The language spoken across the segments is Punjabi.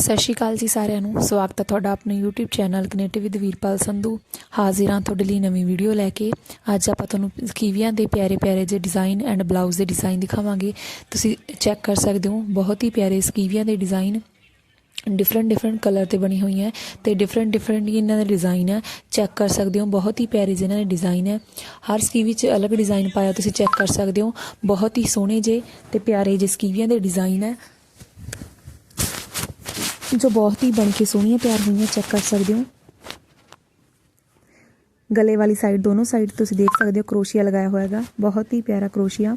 ਸਤਿ ਸ਼੍ਰੀ ਅਕਾਲ ਜੀ ਸਾਰਿਆਂ ਨੂੰ। ਸਵਾਗਤ ਹੈ ਤੁਹਾਡਾ ਆਪਣੇ YouTube channel connective with Veerpal Sandhu. ਹਾਜ਼ਰ ਹਾਂ ਤੁਹਾਡੇ ਲਈ ਨਵੀਂ ਵੀਡੀਓ ਲੈ ਕੇ। ਅੱਜ ਆਪਾਂ ਤੁਹਾਨੂੰ ਸਕੀਵੀਆਂ ਦੇ ਪਿਆਰੇ ਪਿਆਰੇ ਜਿਹੇ ਡਿਜ਼ਾਈਨ ਐਂਡ ਬਲਾਊਜ਼ ਦੇ ਡਿਜ਼ਾਈਨ ਦਿਖਾਵਾਂਗੇ। ਤੁਸੀਂ ਚੈੱਕ ਕਰ ਸਕਦੇ ਹੋ, ਬਹੁਤ ਹੀ ਪਿਆਰੇ ਸਕੀਵੀਆਂ ਦੇ ਡਿਜ਼ਾਈਨ ਡਿਫਰੈਂਟ ਡਿਫਰੈਂਟ ਕਲਰ ਤੇ ਬਣੀ ਹੋਈ ਹੈ ਤੇ ਡਿਫਰੈਂਟ ਡਿਫਰੈਂਟ ਇਹਨਾਂ ਦੇ ਡਿਜ਼ਾਈਨ ਹੈ। ਚੈੱਕ ਕਰ ਸਕਦੇ ਹੋ, ਬਹੁਤ ਹੀ ਪਿਆਰੇ ਜਿਹੇ ਇਹਨਾਂ ਦੇ ਡਿਜ਼ਾਈਨ ਹੈ। ਹਰ ਸਕੀਵੀ 'ਚ ਅਲੱਗ ਡਿਜ਼ਾਈਨ ਪਾਇਆ ਤੁਸੀਂ ਚੈੱਕ ਕਰ ਸਕਦੇ ਹੋ। ਬਹੁਤ ਹੀ ਸੋਹਣੇ ਜੇ ਤੇ ਪਿਆਰੇ ਜਿਹੇ ਸਕੀਵੀਆਂ ਦੇ ਡਿਜ਼ਾਈਨ ਹੈ। ਜੋ ਬਹੁਤ ਹੀ ਬਣ ਕੇ ਸੋਹਣੀਆਂ ਤਿਆਰ ਹੋਈਆਂ ਚੈੱਕ ਕਰ ਸਕਦੇ ਹੋ। ਗਲੇ ਵਾਲੀ ਸਾਈਡ ਦੋਨੋਂ ਸਾਈਡ ਤੁਸੀਂ ਦੇਖ ਸਕਦੇ ਹੋ, ਕਰੋਸ਼ੀਆ ਲਗਾਇਆ ਹੋਇਆ ਹੈਗਾ। ਬਹੁਤ ਹੀ ਪਿਆਰਾ ਕਰੋਸ਼ੀਆ।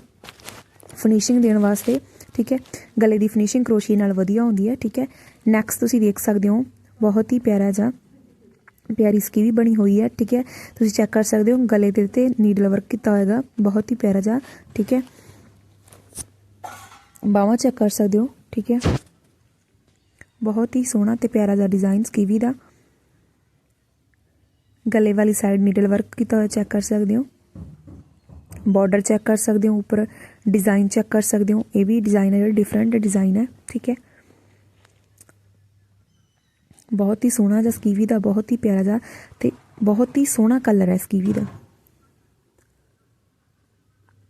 ਫਿਨਿਸ਼ਿੰਗ ਦੇਣ ਵਾਸਤੇ, ਠੀਕ ਹੈ? ਗਲੇ ਦੀ ਫਿਨਿਸ਼ਿੰਗ ਕਰੋਸ਼ੀਏ ਨਾਲ ਵਧੀਆ ਹੁੰਦੀ ਹੈ, ਠੀਕ ਹੈ? ਨੈਕਸਟ ਤੁਸੀਂ ਦੇਖ ਸਕਦੇ ਹੋ, ਬਹੁਤ ਹੀ ਪਿਆਰਾ ਜਿਹਾ, ਪਿਆਰੀ ਸਕੀ ਵੀ ਬਣੀ ਹੋਈ ਹੈ, ਠੀਕ ਹੈ? ਤੁਸੀਂ ਚੈੱਕ ਕਰ ਸਕਦੇ ਹੋ, ਗਲੇ ਦੇ ਉੱਤੇ ਨੀਡਲ ਵਰਕ ਕੀਤਾ ਹੋਏਗਾ ਬਹੁਤ ਹੀ ਪਿਆਰਾ ਜਿਹਾ, ਠੀਕ ਹੈ? ਬਾਹਾਂ ਚੈੱਕ ਕਰ ਸਕਦੇ ਹੋ, ਠੀਕ ਹੈ? ਬਹੁਤ ਹੀ ਸੋਹਣਾ ਤੇ ਪਿਆਰਾ ਜਿਹਾ ਡਿਜ਼ਾਈਨ ਸਕੀਵੀ ਦਾ। ਗਲੇ ਵਾਲੀ ਸਾਈਡ ਨੀਡਲ ਵਰਕ ਕੀਤਾ ਹੋਇਆ ਚੈੱਕ ਕਰ ਸਕਦੇ ਹੋ। ਬਾਰਡਰ ਚੈੱਕ ਕਰ ਸਕਦੇ ਹੋ, ਉੱਪਰ ਡਿਜ਼ਾਈਨ ਚੈੱਕ ਕਰ ਸਕਦੇ ਹੋ। ਇਹ ਵੀ ਡਿਜ਼ਾਈਨ ਹੈ ਜਿਹੜਾ ਡਿਫਰੈਂਟ ਡਿਜ਼ਾਈਨ ਹੈ, ਠੀਕ ਹੈ। ਬਹੁਤ ਹੀ ਸੋਹਣਾ ਜਿਹਾ ਸਕੀਵੀ ਦਾ, ਬਹੁਤ ਹੀ ਪਿਆਰਾ ਜਿਹਾ ਤੇ ਬਹੁਤ ਹੀ ਸੋਹਣਾ ਕਲਰ ਹੈ ਸਕੀਵੀ ਦਾ।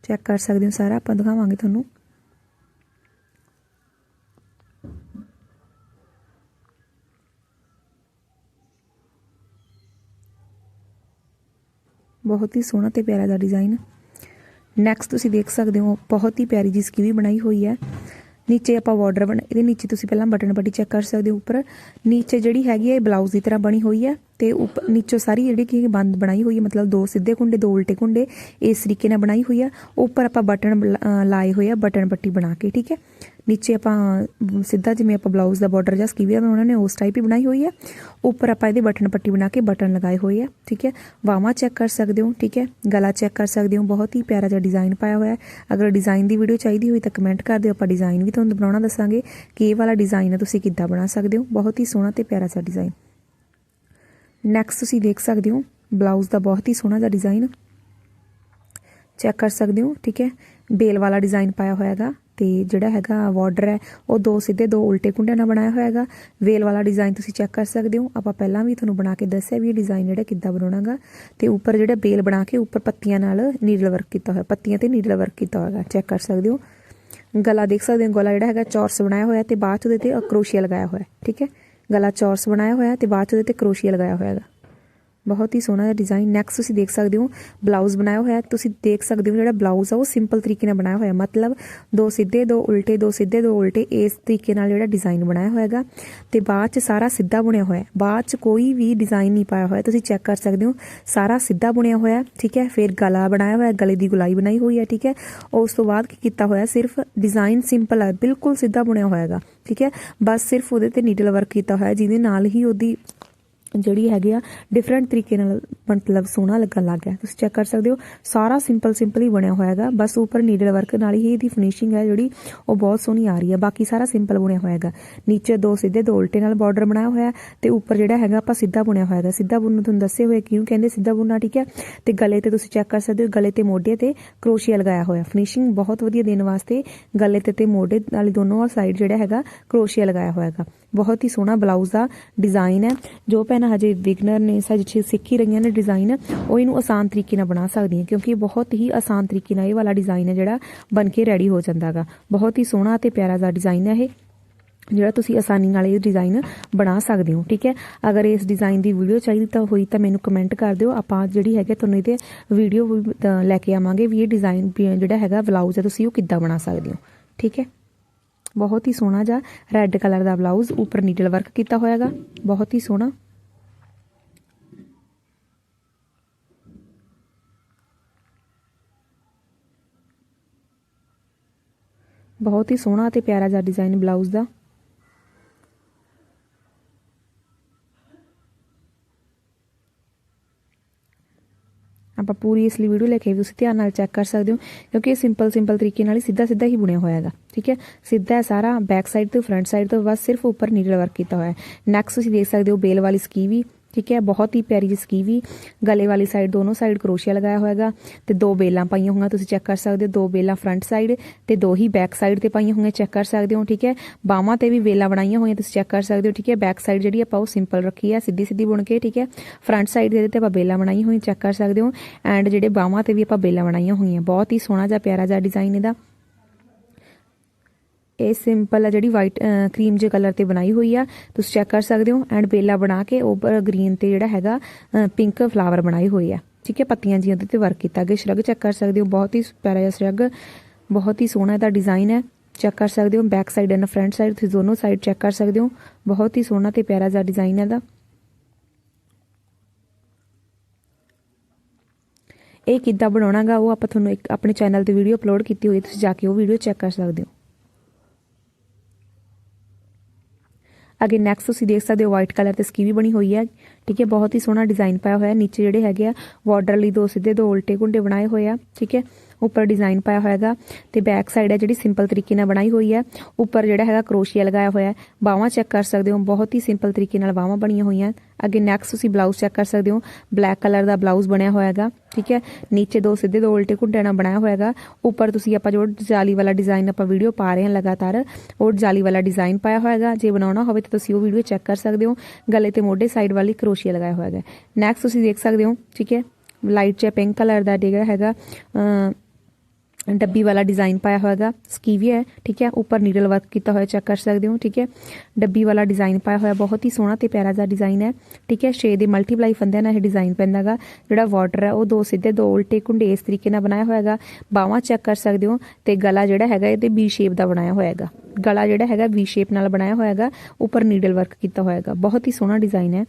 ਚੈੱਕ ਕਰ ਸਕਦੇ ਹੋ ਸਾਰਾ, ਆਪਾਂ ਦਿਖਾਵਾਂਗੇ ਤੁਹਾਨੂੰ। ਬਹੁਤ ਹੀ ਸੋਹਣਾ ਤੇ ਪਿਆਰਾ ਦਾ ਡਿਜ਼ਾਈਨ ਨੈਕਸਟ ਤੁਸੀਂ ਦੇਖ ਸਕਦੇ ਹੋ, ਬਹੁਤ ਹੀ ਪਿਆਰੀ ਜੀ ਸਕੀਵੀ ਬਣਾਈ ਹੋਈ ਹੈ। ਨੀਚੇ ਆਪਾਂ ਬਾਰਡਰ ਬਣ ਇਹਦੇ ਨੀਚੇ ਤੁਸੀਂ ਪਹਿਲਾਂ ਬਟਨ ਪੱਟੀ ਚੈੱਕ ਕਰ ਸਕਦੇ ਹੋ ਉੱਪਰ। ਨੀਚੇ ਜਿਹੜੀ ਹੈਗੀ ਹੈ, ਇਹ ਬਲਾਊਜ਼ ਦੀ ਤਰ੍ਹਾਂ ਬਣੀ ਹੋਈ ਹੈ ਤੇ ਉੱਪਰ ਨੀਚੋਂ ਸਾਰੀ ਜਿਹੜੀ ਕਿ ਬੰਦ ਬਣਾਈ ਹੋਈ ਹੈ, ਮਤਲਬ ਦੋ ਸਿੱਧੇ ਕੁੰਡੇ, ਦੋ ਉਲਟੇ ਕੁੰਡੇ, ਇਸ ਤਰੀਕੇ ਨਾਲ ਬਣਾਈ ਹੋਈ ਹੈ। ਉੱਪਰ ਆਪਾਂ ਬਟਨ ਲਾਏ ਹੋਏ ਆ ਬਟਨ ਪੱਟੀ ਬਣਾ ਕੇ, ਠੀਕ ਹੈ? ਨੀਚੇ ਆਪਾਂ ਸਿੱਧਾ ਜਿਵੇਂ ਆਪਾਂ ਬਲਾਊਜ਼ ਦਾ ਬਾਰਡਰ ਜਾਂ ਸਕੀਵੀਆ ਉਹਨਾਂ ਨੇ ਉਸ ਟਾਈਪ ਹੀ ਬਣਾਈ ਹੋਈ ਹੈ। ਉੱਪਰ ਆਪਾਂ ਇਹਦੇ ਬਟਨ ਪੱਟੀ ਬਣਾ ਕੇ ਬਟਨ ਲਗਾਏ ਹੋਏ ਆ ਠੀਕ ਹੈ। ਬਾਹਾਂ ਚੈੱਕ ਕਰ ਸਕਦੇ ਹੋ, ਠੀਕ ਹੈ। ਗਲਾ ਚੈੱਕ ਕਰ ਸਕਦੇ ਹੋ, ਬਹੁਤ ਹੀ ਪਿਆਰਾ ਜਿਹਾ ਡਿਜ਼ਾਈਨ ਪਾਇਆ ਹੋਇਆ ਹੈ। ਅਗਰ ਡਿਜ਼ਾਈਨ ਦੀ ਵੀਡੀਓ ਚਾਹੀਦੀ ਹੋਈ ਤਾਂ ਕਮੈਂਟ ਕਰ ਦਿਓ, ਆਪਾਂ ਡਿਜ਼ਾਈਨ ਵੀ ਤੁਹਾਨੂੰ ਬਣਾਉਣਾ ਦੱਸਾਂਗੇ ਕਿ ਇਹ ਵਾਲਾ ਡਿਜ਼ਾਈਨ ਹੈ, ਤੁਸੀਂ ਕਿੱਦਾਂ ਬਣਾ ਸਕਦੇ ਹੋ। ਬਹੁਤ ਹੀ ਸੋਹਣਾ ਤੇ ਪਿਆਰਾ ਜਿਹਾ ਡਿਜ਼ਾਈਨ ਨੈਕਸਟ ਤੁਸੀਂ ਦੇਖ ਸਕਦੇ ਹੋ ਬਲਾਊਜ਼ ਦਾ ਬਹੁਤ ਹੀ ਸੋਹਣਾ ਜਿਹਾ ਡਿਜ਼ਾਈਨ ਚੈੱਕ ਕਰ ਸਕਦੇ ਹੋ, ਠੀਕ ਹੈ। ਬੇਲ ਵਾਲਾ ਡਿਜ਼ਾਈਨ ਪਾਇਆ ਹੋਇਆ ਹੈਗਾ। ਤੇ ਜਿਹੜਾ ਹੈਗਾ ਬਾਰਡਰ ਹੈ, ਉਹ ਦੋ ਸਿੱਧੇ ਦੋ ਉਲਟੇ ਕੁੰਡਿਆਂ ਨਾਲ ਬਣਾਇਆ ਹੋਇਆ ਹੈਗਾ। ਵੇਲ ਵਾਲਾ ਡਿਜ਼ਾਈਨ ਤੁਸੀਂ ਚੈੱਕ ਕਰ ਸਕਦੇ ਹੋ। ਆਪਾਂ ਪਹਿਲਾਂ ਵੀ ਤੁਹਾਨੂੰ ਬਣਾ ਕੇ ਦੱਸਿਆ ਵੀ ਇਹ ਡਿਜ਼ਾਈਨ ਜਿਹੜਾ ਕਿੱਦਾਂ ਬਣਾਉਣਾਗਾ। ਤੇ ਉੱਪਰ ਜਿਹੜਾ ਬੇਲ ਬਣਾ ਕੇ ਉੱਪਰ ਪੱਤੀਆਂ ਨਾਲ ਨੀਡਲ ਵਰਕ ਕੀਤਾ ਹੋਇਆ, ਪੱਤੀਆਂ ਤੇ ਨੀਡਲ ਵਰਕ ਕੀਤਾ ਹੋਇਆ ਚੈੱਕ ਕਰ ਸਕਦੇ ਹੋ। ਗਲਾ ਦੇਖ ਸਕਦੇ ਹੋ, ਗਲਾ ਜਿਹੜਾ ਹੈਗਾ ਚੌਰਸ ਬਣਾਇਆ ਹੋਇਆ ਤੇ ਬਾਅਦ ਚ ਉਹਦੇ ਤੇ ਕਰੋਸ਼ੀਆ ਲਗਾਇਆ ਹੋਇਆ, ਠੀਕ ਹੈ? ਗਲਾ ਚੌਰਸ ਬਣਾਇਆ ਹੋਇਆ ਤੇ ਬਾਅਦ ਚ ਉਹਦੇ ਤੇ ਕਰੋਸ਼ੀਆ ਲਗਾਇਆ ਹੋਇਆ ਹੈਗਾ। ਬਹੁਤ ਹੀ ਸੋਹਣਾ ਜਿਹਾ ਡਿਜ਼ਾਈਨ ਨੈਕਸਟ ਤੁਸੀਂ ਦੇਖ ਸਕਦੇ ਹੋ ਬਲਾਊਜ਼ ਬਣਾਇਆ ਹੋਇਆ। ਤੁਸੀਂ ਦੇਖ ਸਕਦੇ ਹੋ ਜਿਹੜਾ ਬਲਾਊਜ਼ ਆ, ਉਹ ਸਿੰਪਲ ਤਰੀਕੇ ਨਾਲ ਬਣਾਇਆ ਹੋਇਆ। ਮਤਲਬ ਦੋ ਸਿੱਧੇ, ਦੋ ਉਲਟੇ, ਦੋ ਸਿੱਧੇ, ਦੋ ਉਲਟੇ, ਇਸ ਤਰੀਕੇ ਨਾਲ ਜਿਹੜਾ ਡਿਜ਼ਾਈਨ ਬਣਾਇਆ ਹੋਇਆਗਾ ਤੇ ਬਾਅਦ ਚ ਸਾਰਾ ਸਿੱਧਾ ਬੁਣਿਆ ਹੋਇਆ। ਬਾਅਦ ਚ ਕੋਈ ਵੀ ਡਿਜ਼ਾਈਨ ਨਹੀਂ ਪਾਇਆ ਹੋਇਆ। ਤੁਸੀਂ ਚੈੱਕ ਕਰ ਸਕਦੇ ਹੋ, ਸਾਰਾ ਸਿੱਧਾ ਬੁਣਿਆ ਹੋਇਆ, ਠੀਕ ਹੈ? ਫਿਰ ਗਲਾ ਬਣਾਇਆ ਹੋਇਆ, ਗਲੇ ਦੀ ਗੁਲਾਈ ਬਣਾਈ ਹੋਈ ਹੈ, ਠੀਕ ਹੈ? ਉਸ ਤੋਂ ਬਾਅਦ ਕੀ ਕੀਤਾ ਹੋਇਆ, ਸਿਰਫ ਡਿਜ਼ਾਈਨ ਸਿੰਪਲ ਹੈ ਬਿਲਕੁਲ ਸਿੱਧਾ ਬੁਣਿਆ ਹੋਇਆਗਾ ਠੀਕ ਹੈ? ਬਸ ਸਿਰਫ ਉਹਦੇ ਤੇ ਨੀਡਲ ਵਰਕ ਕੀਤਾ ਹੋਇਆ, ਜਿਹਦੇ ਨਾਲ ਹੀ ਉਹਦੀ ਜਿਹੜੀ ਹੈਗੀ ਆ ਡਿਫਰੈਂਟ ਤਰੀਕੇ ਨਾਲ ਮਤਲਬ ਸੋਹਣਾ ਲੱਗਣ ਲੱਗ ਗਿਆ। ਤੁਸੀਂ ਚੈੱਕ ਕਰ ਸਕਦੇ ਹੋ, ਸਾਰਾ ਸਿੰਪਲ ਸਿੰਪਲ ਹੀ ਬਣਿਆ ਹੋਇਆ ਹੈਗਾ। ਬਸ ਉੱਪਰ ਨੀਡਲ ਵਰਕ ਨਾਲ ਹੀ ਇਹਦੀ ਫਿਨਿਸ਼ਿੰਗ ਹੈ ਜਿਹੜੀ, ਉਹ ਬਹੁਤ ਸੋਹਣੀ ਆ ਰਹੀ ਹੈ। ਬਾਕੀ ਸਾਰਾ ਸਿੰਪਲ ਬਣਿਆ ਹੋਇਆ ਹੈਗਾ। ਨੀਚੇ ਦੋ ਸਿੱਧੇ ਦੋ ਉਲਟੇ ਨਾਲ ਬਾਰਡਰ ਬਣਾਇਆ ਹੋਇਆ ਤੇ ਉੱਪਰ ਜਿਹੜਾ ਹੈਗਾ ਆਪਾਂ ਸਿੱਧਾ ਬੁਣਿਆ ਹੋਇਆ ਹੈਗਾ। ਸਿੱਧਾ ਬੁਣਨ ਤੁਹਾਨੂੰ ਦੱਸੇ ਹੋਏ ਕਿਉਂ ਕਹਿੰਦੇ ਸਿੱਧਾ ਬੁਣਨਾ, ਠੀਕ ਹੈ? ਤੇ ਗਲੇ ਤੇ ਤੁਸੀਂ ਚੈੱਕ ਕਰ ਸਕਦੇ ਹੋ, ਗਲੇ ਤੇ ਮੋਢੇ ਤੇ ਕਰੋਸ਼ੀਆ ਲਗਾਇਆ ਹੋਇਆ। ਫਿਨਿਸ਼ਿੰਗ ਬਹੁਤ ਵਧੀਆ ਦੇਣ ਵਾਸਤੇ ਗਲੇ ਤੇ ਤੇ ਮੋਢੇ ਵਾਲੀ ਦੋਨੋਂ ਸਾਈਡ ਜਿਹੜਾ ਹੈਗਾ ਕਰੋਸ਼ੀਆ ਲਗਾਇਆ ਹੋਇਆ ਹੈਗਾ। ਬਹੁਤ ਹੀ ਸੋਹਣਾ ਬਲਾਊਜ਼ ਦਾ ਡਿਜ਼ਾਈਨ ਹੈ। ਜੋ ਭੈਣ ਹਜੇ ਬਿਗਨਰ ਨੇ ਸੱਚ ਸਿੱਖੀ ਰਹੀਆਂ ਨੇ ਡਿਜ਼ਾਈਨ ਉਹ ਇਹਨੂੰ ਆਸਾਨ ਤਰੀਕੇ ਨਾਲ ਬਣਾ ਸਕਦੀਆਂ ਕਿਉਂਕਿ ਬਹੁਤ ਹੀ ਆਸਾਨ ਤਰੀਕੇ ਨਾਲ ਇਹ ਵਾਲਾ ਡਿਜ਼ਾਈਨ ਹੈ ਜਿਹੜਾ ਬਣ ਕੇ ਰੈਡੀ ਹੋ ਜਾਂਦਾਗਾ ਬਹੁਤ ਹੀ ਸੋਹਣਾ ਤੇ ਪਿਆਰਾ ਜਿਹਾ ਡਿਜ਼ਾਈਨ ਹੈ ਇਹ, ਜਿਹੜਾ ਤੁਸੀਂ ਆਸਾਨੀ ਨਾਲ ਇਹ ਡਿਜ਼ਾਈਨ ਬਣਾ ਸਕਦੇ ਹੋ, ਠੀਕ ਹੈ? ਅਗਰ ਇਸ ਡਿਜ਼ਾਈਨ ਦੀ ਵੀਡੀਓ ਚਾਹੀਦੀ ਤਾਂ ਹੋਈ ਤਾਂ ਮੈਨੂੰ ਕਮੈਂਟ ਕਰ ਦਿਓ। ਆਪਾਂ ਜਿਹੜੀ ਹੈਗੇ ਤੁਹਾਨੂੰ ਇਹਦੇ ਵੀਡੀਓ ਲੈ ਕੇ ਆਵਾਂਗੇ ਵੀ ਇਹ ਡਿਜ਼ਾਈਨ ਜਿਹੜਾ ਹੈਗਾ ਬਲਾਊਜ਼ ਹੈ ਤੁਸੀਂ ਉਹ ਕਿੱਦਾਂ ਬਣਾ ਸਕਦੇ ਹੋ, ਠੀਕ ਹੈ? ਬਹੁਤ ਹੀ ਸੋਹਣਾ ਜਿਹਾ ਰੈੱਡ ਕਲਰ ਦਾ ਬਲਾਊਜ਼ ਉੱਪਰ ਨੀਡਲ ਵਰਕ ਕੀਤਾ ਹੋਇਆਗਾ ਬਹੁਤ ਹੀ ਸੋਹਣਾ। ਬਹੁਤ ਹੀ ਸੋਹਣਾ ਤੇ ਪਿਆਰਾ ਜਿਹਾ ਡਿਜ਼ਾਈਨ ਬਲਾਊਜ਼ ਦਾ। ਆਪਾਂ ਪੂਰੀ ਇਸ ਲਈ ਵੀਡੀਓ ਲੈ ਕੇ ਤੁਸੀਂ ਧਿਆਨ ਨਾਲ ਚੈੱਕ ਕਰ ਸਕਦੇ ਹੋ, ਕਿਉਂਕਿ ਇਹ ਸਿੰਪਲ ਸਿੰਪਲ ਤਰੀਕੇ ਨਾਲ ਹੀ ਸਿੱਧਾ ਸਿੱਧਾ ਹੀ ਬੁਣਿਆ ਹੋਇਆ ਹੈਗਾ, ਠੀਕ ਹੈ? ਸਿੱਧਾ ਹੈ ਸਾਰਾ ਬੈਕ ਸਾਈਡ ਤੋਂ ਫਰੰਟ ਸਾਈਡ ਤੋਂ ਬਸ ਸਿਰਫ ਉੱਪਰ ਨੀਡਲ ਵਰਕ ਕੀਤਾ ਹੋਇਆ ਹੈ। ਨੈਕਸਟ ਤੁਸੀਂ ਦੇਖ ਸਕਦੇ ਹੋ ਬੇਲ ਵਾਲੀ ਸਕੀਵੀ ਠੀਕ ਹੈ, ਬਹੁਤ ਹੀ ਪਿਆਰੀ ਜਿਹੀ ਸਕੀਵੀ ਗਲੇ ਵਾਲੀ ਸਾਈਡ ਦੋਨੋਂ ਸਾਈਡ ਕਰੋਸ਼ੀਆ ਲਗਾਇਆ ਹੋਇਆਗਾ ਤੇ ਦੋ ਬੇਲਾਂ ਪਾਈਆਂ ਹੋਈਆਂ, ਤੁਸੀਂ ਚੈੱਕ ਕਰ ਸਕਦੇ ਹੋ, ਦੋ ਬੇਲਾਂ ਫਰੰਟ ਸਾਈਡ ਤੇ ਦੋ ਹੀ ਬੈਕ ਸਾਈਡ ਤੇ ਪਾਈਆਂ ਹੋਈਆਂ ਚੈੱਕ ਕਰ ਸਕਦੇ ਹੋ, ਠੀਕ ਹੈ। ਬਾਹਾਂ ਤੇ ਵੀ ਬੇਲਾਂ ਬਣਾਈਆਂ ਹੋਈਆਂ, ਤੁਸੀਂ ਚੈੱਕ ਕਰ ਸਕਦੇ ਹੋ, ਠੀਕ ਹੈ। ਬੈਕ ਸਾਈਡ ਜਿਹੜੀ ਆਪਾਂ ਉਹ ਸਿੰਪਲ ਰੱਖੀ ਹੈ, ਸਿੱਧੀ ਸਿੱਧੀ ਬੁਣ ਕੇ, ਠੀਕ ਹੈ। ਫਰੰਟ ਸਾਈਡ ਦੇ ਤੇ ਆਪਾਂ ਬੇਲਾਂ ਬਣਾਈਆਂ ਹੋਈਆਂ ਚੈੱਕ ਕਰ ਸਕਦੇ ਹੋ। ਐਂਡ ਜਿਹੜੇ ਬਾਹਾਂ ਤੇ ਵੀ ਆਪਾਂ ਬੇਲਾਂ ਬਣਾਈਆਂ ਹੋਈਆਂ, ਬਹੁਤ ਹੀ ਸੋਹਣਾ ਜਿਹਾ, ਪਿਆਰਾ ਜਿਹਾ ਡਿਜ਼ਾਈਨ ਇਹਦਾ। ਇਹ ਸਿੰਪਲ ਆ ਜਿਹੜੀ ਵਾਈਟ ਕਰੀਮ ਜੇ ਕਲਰ ਤੇ ਬਣਾਈ ਹੋਈ ਆ। ਤੁਸੀਂ ਚੈੱਕ ਕਰ ਸਕਦੇ ਹੋ ਐਂਡ ਬੇਲਾ ਬਣਾ ਕੇ ਉੱਪਰ ਗ੍ਰੀਨ ਤੇ ਜਿਹੜਾ ਹੈਗਾ ਪਿੰਕ ਫਲਾਵਰ ਬਣਾਏ ਹੋਏ ਆ। ਠੀਕ ਹੈ, ਪੱਤੀਆਂ ਜੀ ਉਹਦੇ ਤੇ ਵਰਕ ਕੀਤਾ। ਗਿਆ ਸ਼ਰਗ ਚੈੱਕ ਕਰ ਸਕਦੇ ਹੋ। ਬਹੁਤ ਹੀ ਪਿਆਰਾ ਜਿਹਾ ਸ਼ਰਗ, ਬਹੁਤ ਹੀ ਸੋਹਣਾ ਇਹਦਾ ਡਿਜ਼ਾਈਨ ਹੈ। ਚੈੱਕ ਕਰ ਸਕਦੇ ਹੋ। Back side and front side ਤੁਸੀਂ ਦੋਨੋਂ ਸਾਈਡ ਚੈੱਕ ਕਰ ਸਕਦੇ ਹੋ। ਬਹੁਤ ਹੀ ਸੋਹਣਾ ਤੇ ਪਿਆਰਾ ਜਿਹਾ ਡਿਜ਼ਾਈਨ ਹੈ ਇਹਦਾ। ਇਹ ਕਿੱਦਾਂ ਬਣਾਉਣਾਗਾ ਉਹ ਆਪਾਂ ਤੁਹਾਨੂੰ ਇੱਕ, ਆਪਣੇ ਚੈਨਲ ਤੇ ਵੀਡੀਓ ਅਪਲੋਡ ਕੀਤੀ ਹੋਈ ਤੁਸੀਂ ਜਾ ਕੇ ਉਹ ਵੀਡੀਓ ਚੈੱਕ ਕਰ ਸਕਦੇ ਹੋ। ਅੱਗੇ ਨੈਕਸਟ ਤੁਸੀਂ ਦੇਖ ਸਕਦੇ ਹੋ ਵਾਈਟ ਕਲਰ ਤੇ ਸਕੀਵੀ ਬਣੀ ਹੋਈ ਹੈ। ਠੀਕ ਹੈ, ਬਹੁਤ ਹੀ ਸੋਹਣਾ ਡਿਜ਼ਾਈਨ ਪਾਇਆ ਹੋਇਆ ਨੀਚੇ ਜਿਹੜੇ ਹੈਗੇ ਆ ਬਾਰਡਰ ਲਈ ਦੋ ਸਿੱਧੇ ਦੋ ਉਲਟੇ ਗੁੰਡੇ ਬਣਾਏ ਹੋਏ ਆ। ਠੀਕ ਹੈ ਉੱਪਰ ਡਿਜ਼ਾਈਨ ਪਾਇਆ ਹੋਇਆ ਹੈਗਾ ਤੇ ਬੈਕ ਸਾਈਡ ਹੈ ਜਿਹੜੀ ਸਿੰਪਲ ਤਰੀਕੇ ਨਾਲ ਬਣਾਈ ਹੋਈ ਹੈ। ਉੱਪਰ ਜਿਹੜਾ ਹੈਗਾ ਕਰੋਸ਼ੀਆ ਲਗਾਇਆ ਹੋਇਆ ਹੈ। ਬਾਹਾਂ ਚੈੱਕ ਕਰ ਸਕਦੇ ਹੋ, ਬਹੁਤ ਹੀ ਸਿੰਪਲ ਤਰੀਕੇ ਨਾਲ ਬਾਹਾਂ ਬਣੀਆਂ ਹੋਈਆਂ। ਅੱਗੇ ਨੈਕਸਟ ਤੁਸੀਂ ਬਲਾਊਜ਼ ਚੈੱਕ ਕਰ ਸਕਦੇ ਹੋ ਬਲੈਕ ਕਲਰ ਦਾ ਬਲਾਊਜ਼ ਬਣਿਆ ਹੋਇਆ ਹੈਗਾ, ਠੀਕ ਹੈ। ਨੀਚੇ ਦੋ ਸਿੱਧੇ ਦੋ ਉਲਟੇ ਘੁੰਡੇ ਨਾਲ ਬਣਾਇਆ ਹੋਇਆ ਹੈਗਾ। ਉੱਪਰ ਤੁਸੀਂ ਆਪਾਂ ਜੋ ਜਾਲੀ ਵਾਲਾ ਡਿਜ਼ਾਈਨ ਆਪਾਂ ਵੀਡੀਓ ਪਾ ਰਹੇ ਹਾਂ ਲਗਾਤਾਰ, ਉਹ ਜਾਲੀ ਵਾਲਾ ਡਿਜ਼ਾਈਨ ਪਾਇਆ ਹੋਇਆ ਹੈਗਾ। ਜੇ ਬਣਾਉਣਾ ਹੋਵੇ ਤਾਂ ਤੁਸੀਂ ਉਹ ਵੀਡੀਓ ਚੈੱਕ ਕਰ ਸਕਦੇ ਹੋ। ਗਲੇ ਤੇ ਮੋਢੇ ਸਾਈਡ ਵਾਲੀ ਕਰੋਸ਼ੀਆ ਲਗਾਇਆ ਹੋਇਆ ਹੈਗਾ। ਨੈਕਸਟ ਤੁਸੀਂ ਦੇਖ ਸਕਦੇ ਹੋ, ਠੀਕ ਹੈ। ਲਾਈਟ ਜਿਹਾ ਪਿੰਕ ਕਲਰ ਦਾ ਜਿਹੜਾ ਹੈਗਾ। ਡੱਬੀ ਵਾਲਾ ਡਿਜ਼ਾਈਨ ਪਾਇਆ ਹੋਇਆਗਾ ਸਕੀਵੀ ਹੈ, ਠੀਕ ਹੈ। ਉੱਪਰ ਨੀਡਲ ਵਰਕ ਕੀਤਾ ਹੋਇਆ ਚੈੱਕ ਕਰ ਸਕਦੇ ਹੋ, ਠੀਕ ਹੈ। ਡੱਬੀ ਵਾਲਾ ਡਿਜ਼ਾਈਨ ਪਾਇਆ ਹੋਇਆ, ਬਹੁਤ ਹੀ ਸੋਹਣਾ ਤੇ ਪਿਆਰਾ ਜਿਹਾ ਡਿਜ਼ਾਈਨ ਹੈ, ਠੀਕ ਹੈ। ਛੇ ਦੇ ਮਲਟੀਪਲਾਈ ਫੰਦਿਆਂ ਨਾਲ ਇਹ ਡਿਜ਼ਾਈਨ ਪੈਂਦਾਗਾ ਜਿਹੜਾ ਵਾਟਰ ਹੈ, ਉਹ ਦੋ ਸਿੱਧੇ, ਦੋ ਉਲਟੇ ਕੁੰਡੇ ਇਸ ਤਰੀਕੇ ਨਾਲ ਬਣਾਇਆ ਹੋਇਆਗਾ ਬਾਹਾਂ ਚੈੱਕ ਕਰ ਸਕਦੇ ਹੋ ਤੇ ਗਲਾ ਜਿਹੜਾ ਹੈਗਾ, ਇਹਦੇ ਬੀ ਸ਼ੇਪ ਦਾ ਬਣਾਇਆ ਹੋਇਆਗਾ ਗਲਾ ਜਿਹੜਾ ਹੈਗਾ ਵੀ ਸ਼ੇਪ ਨਾਲ ਬਣਾਇਆ ਹੋਇਆਗਾ ਉੱਪਰ ਨੀਡਲ ਵਰਕ ਕੀਤਾ ਹੋਇਆਗਾ ਬਹੁਤ ਹੀ ਸੋਹਣਾ ਡਿਜ਼ਾਈਨ ਹੈ।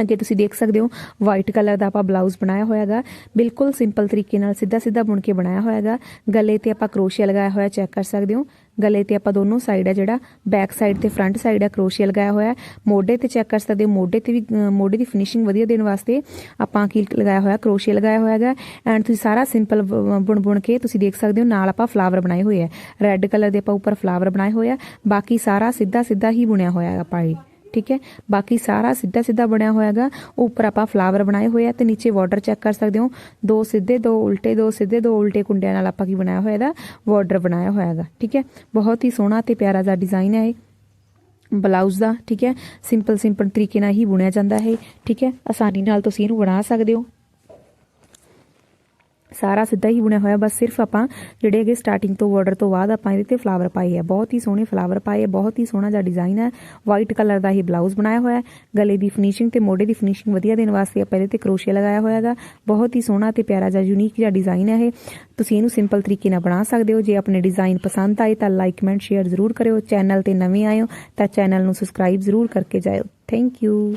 ਅੱਗੇ ਤੁਸੀਂ ਦੇਖ ਸਕਦੇ ਹੋ ਵਾਈਟ ਕਲਰ ਦਾ ਆਪਾਂ ਬਲਾਊਜ਼ ਬਣਾਇਆ ਹੋਇਆ ਹੋਇਆਗਾ ਬਿਲਕੁਲ ਸਿੰਪਲ ਤਰੀਕੇ ਨਾਲ ਸਿੱਧਾ ਸਿੱਧਾ ਬੁਣ ਕੇ ਬਣਾਇਆ ਹੋਇਆ ਹੈਗਾ। ਗਲੇ ਤੇ ਆਪਾਂ ਕਰੋਸ਼ੀਆ ਲਗਾਇਆ ਹੋਇਆ ਚੈੱਕ ਕਰ ਸਕਦੇ ਹੋ। ਗਲੇ ਤੇ ਆਪਾਂ ਦੋਨੋਂ ਸਾਈਡ ਹੈ ਜਿਹੜਾ ਬੈਕ ਸਾਈਡ ਤੇ ਫਰੰਟ ਸਾਈਡ ਹੈ ਕਰੋਸ਼ੀਆ ਲਗਾਇਆ ਹੋਇਆ। ਮੋਢੇ ਤੇ ਚੈੱਕ ਕਰ ਸਕਦੇ ਹੋ, ਮੋਢੇ ਤੇ ਵੀ ਮੋਢੇ ਦੀ ਫਿਨਿਸ਼ਿੰਗ ਵਧੀਆ ਦੇਣ ਵਾਸਤੇ ਆਪਾਂ ਕੀ ਲਗਾਇਆ ਹੋਇਆ, ਕਰੋਸ਼ੀਆ ਲਗਾਇਆ ਹੋਇਆ ਹੈਗਾ। ਐਂਡ ਤੁਸੀਂ ਸਾਰਾ ਸਿੰਪਲ ਬੁਣ ਬੁਣ ਕੇ ਤੁਸੀਂ ਦੇਖ ਸਕਦੇ ਹੋ, ਨਾਲ ਆਪਾਂ ਫਲਾਵਰ ਬਣਾਏ ਹੋਏ ਆ। ਰੈੱਡ ਕਲਰ ਦੇ ਆਪਾਂ ਉੱਪਰ ਫਲਾਵਰ ਬਣਾਏ ਹੋਏ ਆ। ਬਾਕੀ ਸਾਰਾ ਸਿੱਧਾ ਸਿੱਧਾ ਹੀ ਬੁਣਿਆ ਹੋਇਆ ਹੈ ਆਪਾਂ ਇਹ। ਠੀਕ ਹੈ? ਬਾਕੀ ਸਾਰਾ ਸਿੱਧਾ ਸਿੱਧਾ ਬਣਿਆ ਹੋਇਆਗਾ ਉੱਪਰ ਆਪਾਂ ਫਲਾਵਰ ਬਣਾਏ ਹੋਏ ਆ ਤੇ ਨੀਚੇ ਬਾਰਡਰ ਚੈੱਕ ਕਰ ਸਕਦੇ ਹੋ। ਦੋ ਸਿੱਧੇ, ਦੋ ਉਲਟੇ, ਦੋ ਸਿੱਧੇ, ਦੋ ਉਲਟੇ ਕੁੰਡਿਆਂ ਨਾਲ ਆਪਾਂ ਕੀ ਬਣਾਇਆ ਹੋਇਆ ਦਾ ਬਾਰਡਰ ਬਣਾਇਆ ਹੋਇਆਗਾ ਠੀਕ ਹੈ? ਬਹੁਤ ਹੀ ਸੋਹਣਾ ਤੇ ਪਿਆਰਾ ਜਿਹਾ ਡਿਜ਼ਾਈਨ ਹੈ ਇਹ। ਬਲਾਊਜ਼ ਦਾ, ਠੀਕ ਹੈ? ਸਿੰਪਲ ਸਿੰਪਲ ਤਰੀਕੇ ਨਾਲ ਹੀ ਬੁਣਿਆ ਜਾਂਦਾ ਹੈ ਠੀਕ ਹੈ? ਆਸਾਨੀ ਨਾਲ ਤੁਸੀਂ ਇਹਨੂੰ ਬਣਾ ਸਕਦੇ ਹੋ। ਸਾਰਾ ਸਿੱਧਾ ਹੀ ਬੁਣਿਆ ਹੋਇਆ, ਬਸ ਸਿਰਫ ਆਪਾਂ ਜਿਹੜੇ ਹੈਗੇ ਸਟਾਰਟਿੰਗ ਤੋਂ ਬਾਰਡਰ ਤੋਂ ਬਾਅਦ ਆਪਾਂ ਇਹਦੇ ਤੇ ਫਲਾਵਰ ਪਾਏ ਆ। ਬਹੁਤ ਹੀ ਸੋਹਣੇ ਫਲਾਵਰ ਪਾਏ ਆ, ਬਹੁਤ ਹੀ ਸੋਹਣਾ ਜਿਹਾ ਡਿਜ਼ਾਈਨ ਹੈ ਵਾਈਟ ਕਲਰ ਦਾ ਹੀ ਬਲਾਊਜ਼ ਬਣਾਇਆ ਹੋਇਆ ਹੈ। ਗਲੇ ਦੀ ਫਿਨਿਸ਼ਿੰਗ ਤੇ ਮੋਢੇ ਦੀ ਫਿਨਿਸ਼ਿੰਗ ਵਧੀਆ ਦੇਣ ਵਾਸਤੇ ਆਪਾਂ ਇਹਦੇ ਤੇ ਕਰੋਸ਼ੀਆ ਲਗਾਇਆ ਹੋਇਆ ਹੈਗਾ। ਬਹੁਤ ਹੀ ਸੋਹਣਾ ਤੇ ਪਿਆਰਾ ਜਿਹਾ ਯੂਨੀਕ ਜਿਹਾ ਡਿਜ਼ਾਈਨ ਹੈ ਇਹ। ਤੁਸੀਂ ਇਹਨੂੰ ਸਿੰਪਲ ਤਰੀਕੇ ਨਾਲ ਬਣਾ ਸਕਦੇ ਹੋ। ਜੇ ਆਪਣੇ ਡਿਜ਼ਾਈਨ ਪਸੰਦ ਆਏ ਤਾਂ ਲਾਈਕ ਕਮੈਂਟ ਸ਼ੇਅਰ ਜ਼ਰੂਰ ਕਰਿਓ। ਚੈਨਲ ਤੇ ਨਵੇਂ ਆਏ ਹੋ ਤਾਂ ਚੈਨਲ ਨੂੰ ਸਬਸਕ੍ਰਾਈਬ ਜ਼ਰੂਰ ਕਰਕੇ ਜਾਇਓ। Thank you